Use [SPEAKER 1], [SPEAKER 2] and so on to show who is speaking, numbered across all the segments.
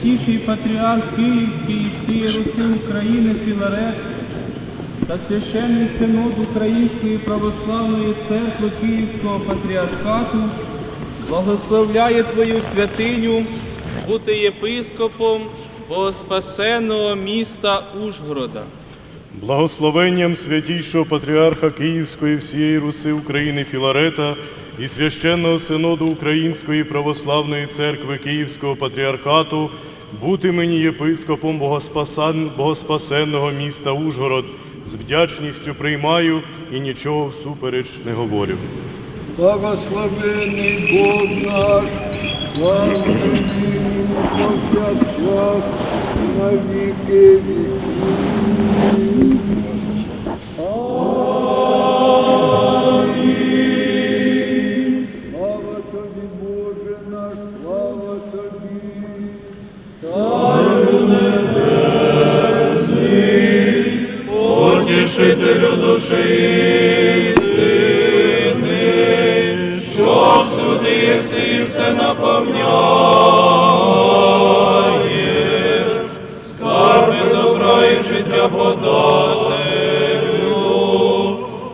[SPEAKER 1] святіший патріарх Київський і всієї Руси України Філарет та священний синод Української православної церкви Київського патріархату благословляє Твою святиню бути єпископом Богоспасенного міста Ужгорода.
[SPEAKER 2] Благословенням святійшого патріарха Київської всієї Руси України Філарета і священного синоду Української православної церкви Київського патріархату бути мені єпископом Богоспасан... Богоспасенного міста Ужгород. З вдячністю приймаю і нічого всупереч не говорю.
[SPEAKER 3] Благословений Бог наш, слава повсякчас і на віки віків.
[SPEAKER 1] Утішителю душі істини, що всюди єси все наповняєш, скарби добра і життя подателю,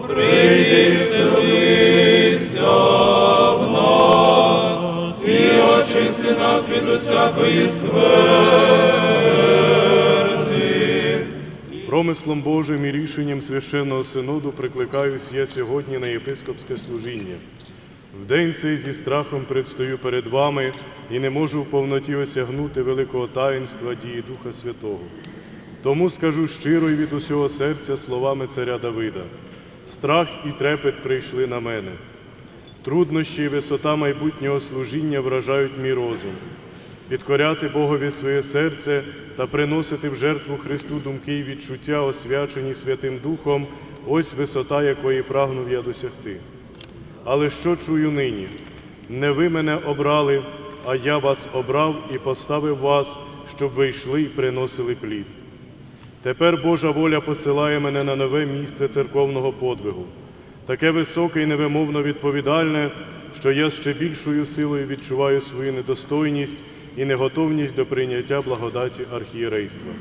[SPEAKER 1] прийди і вселися в нас, і очисти нас від усякої скверни.
[SPEAKER 2] Промислом Божим і рішенням священного синоду прикликаюсь я сьогодні на єпископське служіння. В день цей зі страхом предстою перед вами і не можу в повноті осягнути великого таїнства дії Духа Святого. Тому скажу щиро і від усього серця словами царя Давида: страх і трепет прийшли на мене. Труднощі і висота майбутнього служіння вражають мій розум. Підкоряти Богові своє серце та приносити в жертву Христу думки і відчуття, освячені Святим Духом, ось висота, якої прагнув я досягти. Але що чую нині? Не ви мене обрали, а я вас обрав і поставив вас, щоб ви йшли і приносили плід. Тепер Божа воля посилає мене на нове місце церковного подвигу, таке високе і невимовно відповідальне, що я ще більшою силою відчуваю свою недостойність і неготовність до прийняття благодаті архієрейства.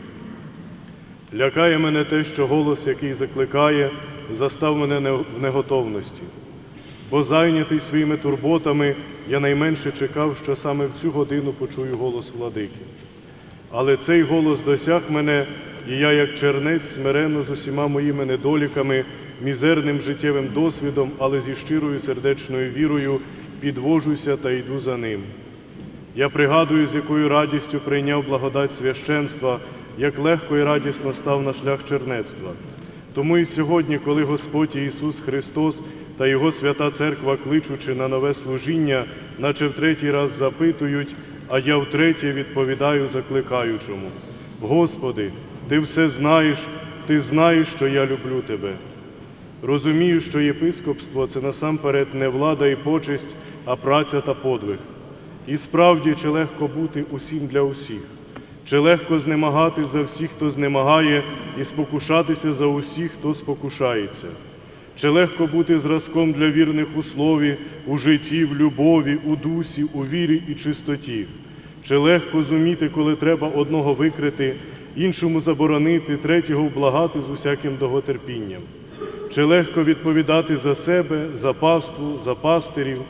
[SPEAKER 2] Лякає мене те, що голос, який закликає, застав мене в неготовності. Бо зайнятий своїми турботами, я найменше чекав, що саме в цю годину почую голос владики. Але цей голос досяг мене, і я, як чернець, смиренно з усіма моїми недоліками, мізерним життєвим досвідом, але зі щирою сердечною вірою підвожуся та йду за ним. Я пригадую, з якою радістю прийняв благодать священства, як легко і радісно став на шлях чернецтва. Тому і сьогодні, коли Господь Ісус Христос та Його свята Церква, кличучи на нове служіння, наче в третій раз запитують, а я втретє відповідаю закликаючому: Господи, Ти все знаєш, Ти знаєш, що я люблю Тебе. Розумію, що єпископство це насамперед не влада і почесть, а праця та подвиг. І справді, чи легко бути усім для усіх, чи легко знемагати за всіх, хто знемагає, і спокушатися за усіх, хто спокушається, чи легко бути зразком для вірних у слові, у житті, в любові, у дусі, у вірі і чистоті, чи легко зуміти, коли треба одного викрити, іншому заборонити, третього вблагати з усяким довготерпінням. Чи легко відповідати за себе, за паству, за пастирів?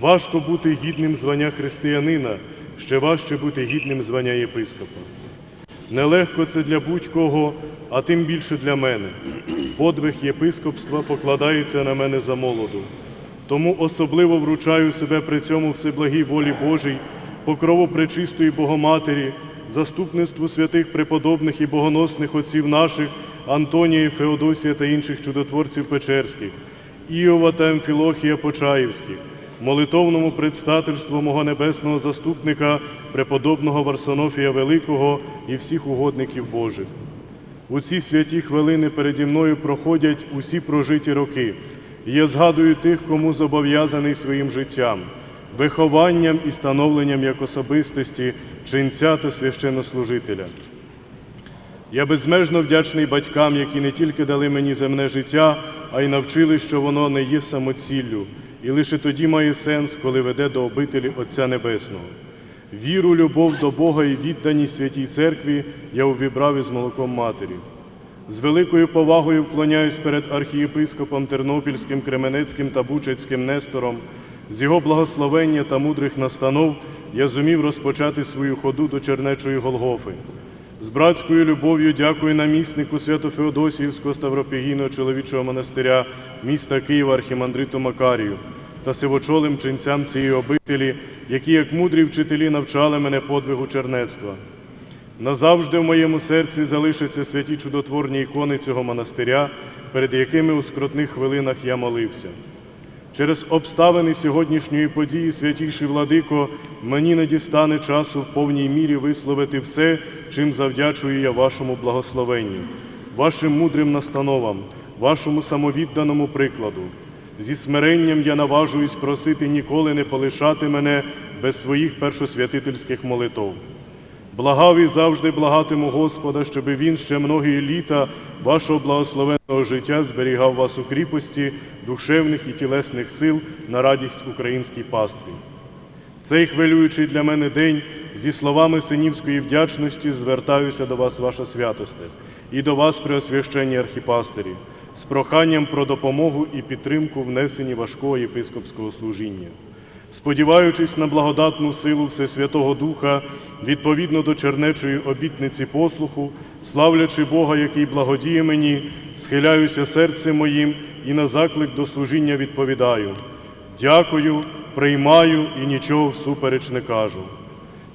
[SPEAKER 2] Важко бути гідним звання християнина, ще важче бути гідним звання єпископа. Нелегко це для будь-кого, а тим більше для мене. Подвиг єпископства покладається на мене за молоду. Тому особливо вручаю себе при цьому всеблагій волі Божій, покрову пречистої Богоматері, заступництву святих преподобних і богоносних отців наших, Антонія, Феодосія та інших чудотворців Печерських, Іова та Амфілохія Почаївських, молитовному предстательству мого небесного заступника, преподобного Варсонофія Великого і всіх угодників Божих. У ці святі хвилини переді мною проходять усі прожиті роки, і я згадую тих, кому зобов'язаний своїм життям, вихованням і становленням як особистості, ченця та священнослужителя. Я безмежно вдячний батькам, які не тільки дали мені земне життя, а й навчили, що воно не є самоціллю, і лише тоді має сенс, коли веде до обителі Отця Небесного. Віру, любов до Бога і відданість святій церкві я увібрав із молоком матері. З великою повагою вклоняюсь перед архієпископом Тернопільським, Кременецьким та Бучацьким Нестором. З його благословення та мудрих настанов я зумів розпочати свою ходу до Чернечої Голгофи. З братською любов'ю дякую наміснику Свято-Феодосіївського Ставропігійного чоловічого монастиря міста Києва архімандриту Макарію та сивочолим ченцям цієї обителі, які, як мудрі вчителі, навчали мене подвигу чернецтва. Назавжди в моєму серці залишаться святі чудотворні ікони цього монастиря, перед якими у скрутних хвилинах я молився. Через обставини сьогоднішньої події, святійший владико, мені не дістане часу в повній мірі висловити все, чим завдячую я вашому благословенню, вашим мудрим настановам, вашому самовідданому прикладу. Зі смиренням я наважуюсь просити ніколи не полишати мене без своїх першосвятительських молитов. Благав і завжди благатиму Господа, щоби він ще многі літа вашого благословенного життя зберігав вас у кріпості душевних і тілесних сил на радість українській пастві. В цей хвилюючий для мене день зі словами синівської вдячності звертаюся до вас, ваша святосте, і до вас, преосвященні архіпастирі, з проханням про допомогу і підтримку в несенні важкого єпископського служіння. Сподіваючись на благодатну силу Всесвятого Духа, відповідно до чернечої обітниці послуху, славлячи Бога, який благодіє мені, схиляюся серцем моїм і на заклик до служіння відповідаю. Дякую, приймаю і нічого всупереч не кажу.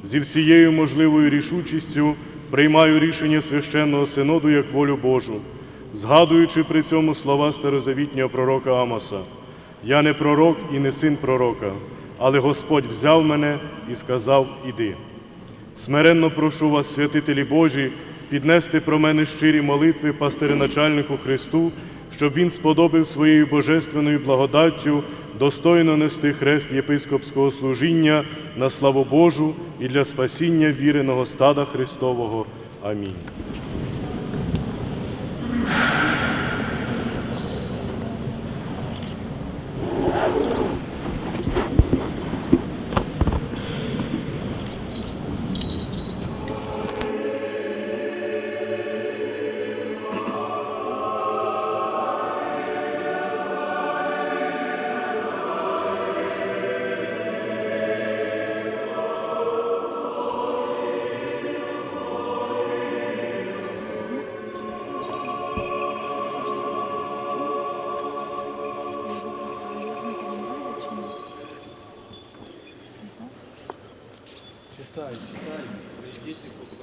[SPEAKER 2] Зі всією можливою рішучістю приймаю рішення священного синоду як волю Божу, згадуючи при цьому слова старозавітнього пророка Амоса. Я не пророк і не син пророка, але Господь взяв мене і сказав: Іди. Смиренно прошу вас, святителі Божі, піднести про мене щирі молитви пастириначальнику Христу, щоб він сподобив своєю божественною благодаттю достойно нести хрест єпископського служіння на славу Божу і для спасіння віреного стада Христового. Амінь.
[SPEAKER 4] Читай, читай, прийдіть і